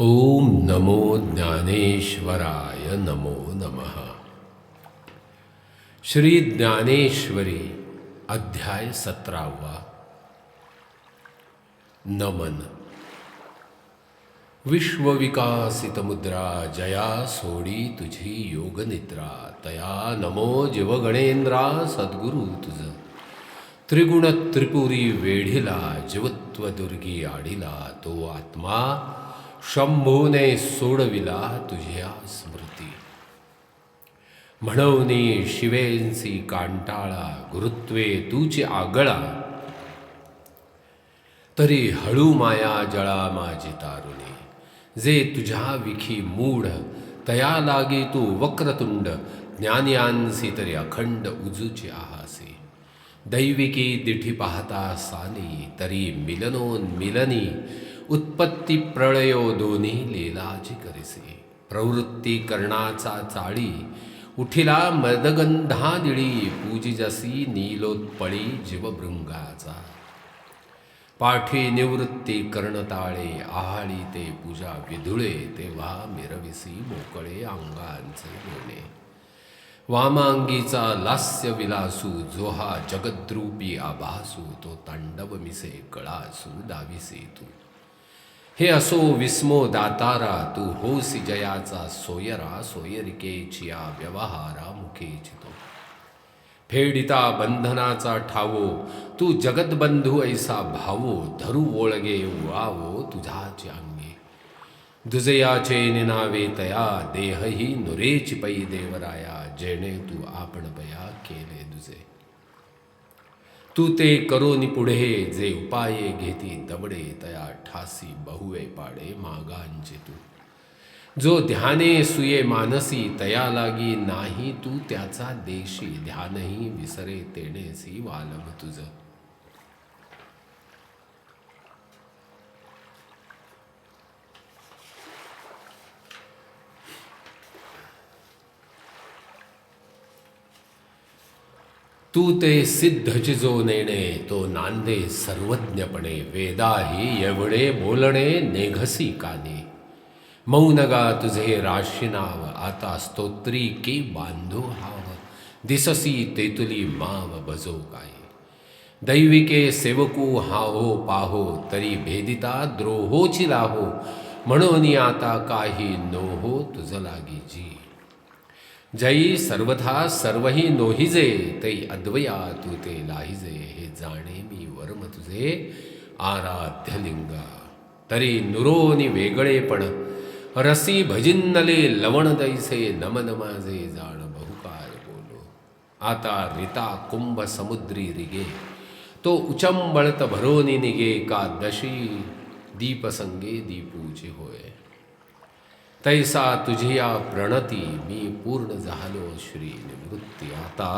ओम नमो ज्ञानेश्वराय नमो नमः। श्री ज्ञानेश्वरी अध्याय सतरावा। नमन। विश्वविकासित मुद्रा जया सोडी तुझी योगनिद्रा तया नमो जीवगणेंद्रा सद्गुरु तुझ। त्रिगुण त्रिपुरी वेढिला जीवत्वदुर्गी आडिला तो आत्मा शंभूने सोडविला तुझ्या स्मृती. म्हणवनी शिवेंसी कांटाळा गुरुत्वे तुची आगळा. तरी हळू माया जळा माझी तारुणी. जे तुझ्या विखी मूढ तया लागी तू वक्रतुंड ज्ञानियांसी तरी अखंड उजूची आहासी. दैविकी दिठी पाहता सानी तरी मिलनोन्मिलनी उत्पत्ती प्रळयो दोन्ही लीलाची करिसे. प्रवृत्ती कर्णाचा चाळी उठिला मदगंधादिळी पूजिजसी नीलोत्पळी जीवभृंगाचा. पाठी निवृत्ती कर्णताळे आहाळी ते पूजा विधुळे तेव्हा मिरविसी मोकळे अंगांचे लोणे. वामांगीचा लास्य विलासू जो हा जगद्रूपी आभासू तो तांडव मिसे कळासू दाविसे तू. हे असो विस्मो दातारा, तू होसी जयाचा सोयरा सोयरिकेचिया व्यवहारा मुखेची तो फेडिता बंधनाचा ठावो, तू जगतबंधू ऐसा भावो, धरू ओळगे वावो तुझाचे अंगे. दुजयाचे निनावे तया, देहही नुरेची पै देवराया, जेणे तू आपण बया केले दुजे. तू ते करोनी पुढे जे उपाये घेती दबडे तया ठासी बहुवे पाडे मागांचे तू. जो ध्याने सुये मानसी तया लागी नाही तू त्याचा देशी ध्यानही विसरे तेणेसी वालभ तुझं. तू ते सिद्ध जो नेणे तो नांदे सर्वज्ञपणे, वेदाही एवढे बोलणे, नेघसी काने. मौनगा तुझे राशिनाव आता स्तोत्री के बांधो हाव. दिससी तेतुली माव बजो काय दैविके सेवकू हाहो पाहो, तरी भेदिता द्रोहोची लाहो. म्हणून आता काही नोहो तुझ लागी जी. जई सर्वथा सर्वही नोहिजे तै अद्वया तू ते लाहिजे हे जाणे मी वर्म तुझे आराध्य लिंगा। तरी नुरोनी वेगळेपण रसी भजिन्नले लवण दैसे नम नमाजे जाण बहुकाल बोलो। आता रिता कुंभ समुद्री रिगे तो उचंबळत भरोनी निगे का दशी दीपसंगे दीपूचे होय। तैसा तुझिया प्रणती मी पूर्ण झालो श्री निवृत्ती. आता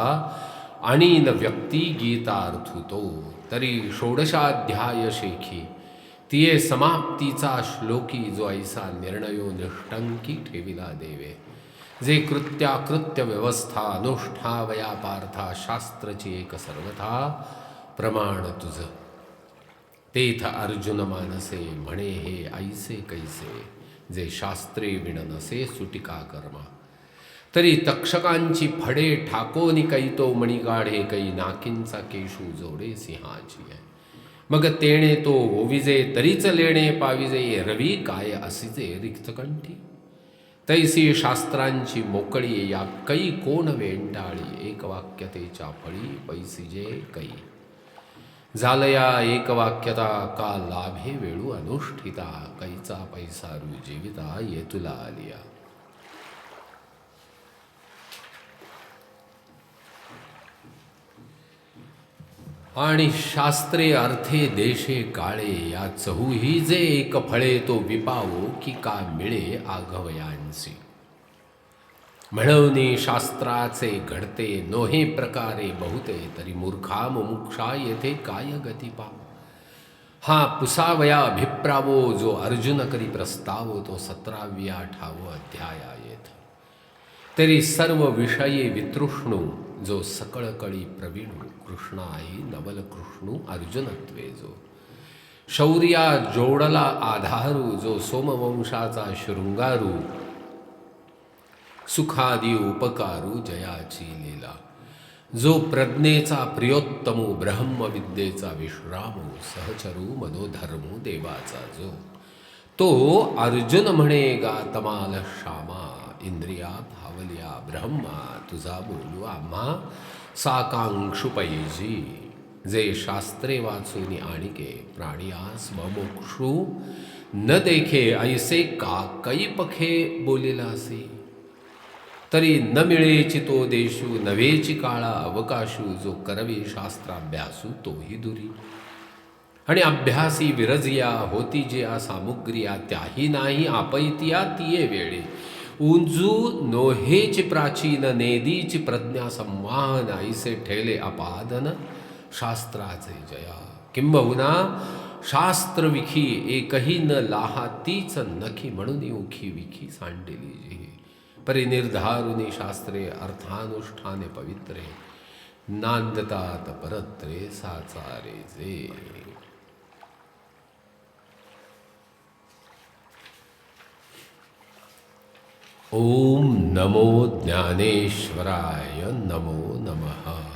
आणि न व्यक्ती गीतार्थुतो तरी षोडशाध्याय शेखी. तिये समाप्तीचा श्लोकी जो ऐसा निर्णयो निष्टंकी ठेविला देवे. जे कृत्याकृत्य व्यवस्था अनुष्ठावया पार्था शास्त्रची एक सर्वथा प्रमाण तुझ. तेथ अर्जुन मानसे म्हणे हे ऐसे कैसे? जे शास्त्रे विण नसे सुटिका कर्मा तरी तक्षकांची फडे ठाकोनी कै तो मणिगाढे कै नाकींचा केशू जोडे सिंहाची आहे मग तेणे तो ओविजे तरीच लेणे पाविजे रवी काय असिजे रिक्तकंठी तैसी शास्त्रांची मोकळी या कै कोण वेंटाळी एक वाक्यतेच्या फळी पैसिजे कै झालया एकवाक्यता का लाभे वेळू अनुष्ठिता कैचा पैसा जीविता येतुला आलिया. आणि शास्त्रे अर्थे देशे काळे या चहूही जे एक फळे तो विपावो की का मिळे आघवयांसी म्हणवणे शास्त्राचे घडते नोहे प्रकारे बहुते तरी मूर्खा मुमुक्षा येथे काय गतिपा हा पुसावया अभिप्रावो जो अर्जुन करी प्रस्तावो तो सतराव्या ठाव अध्याया येथ. तरी सर्व विषये वितृष्णू जो सकळकळी प्रवीण कृष्णाई नवल कृष्णू अर्जुनत्वे जो. शौर्या जोडला आधारू जो सोमवंशाचा शृंगारू सुखादी उपकारू जयाची लीला। जो प्रज्ञेचा प्रियोत्तमू ब्रह्मविद्येचा विश्रामू सहचरू मनोधर्मू देवाचा जो। तो अर्जुन म्हणे गा तमाल श्यामा इंद्रिया भावल्या ब्रह्मा तुझा बोलू आम्हा साकांक्षु पैजी। जे शास्त्रे वाचून आणिके प्राणियास मोक्षू न देखे ऐसे का कैपखे बोलिलासी। तरी न मिळेची तो देशू नव्हेची काळा अवकाशू जो करवी शास्त्राभ्यासू तोही दुरी. आणि अभ्यासी विरजिया होती जे आ सामुग्रिया त्याही नाही आपैतिया तिये वेळे. उंजू नोहेची प्राचीन नेदीची प्रज्ञा संवाहन ऐसे ठेले अपादन शास्त्राचे जया. किंबहुना शास्त्रविखी एकही न लाहा तीच नखी म्हणून उखी विखी सांडेली जी. परिनिर्धारुनी शास्त्रे अर्थानुष्ठाने पवित्रे नांदतात परत्रे साचारे जे। ओम नमो ज्ञानेश्वराय नमो नमः।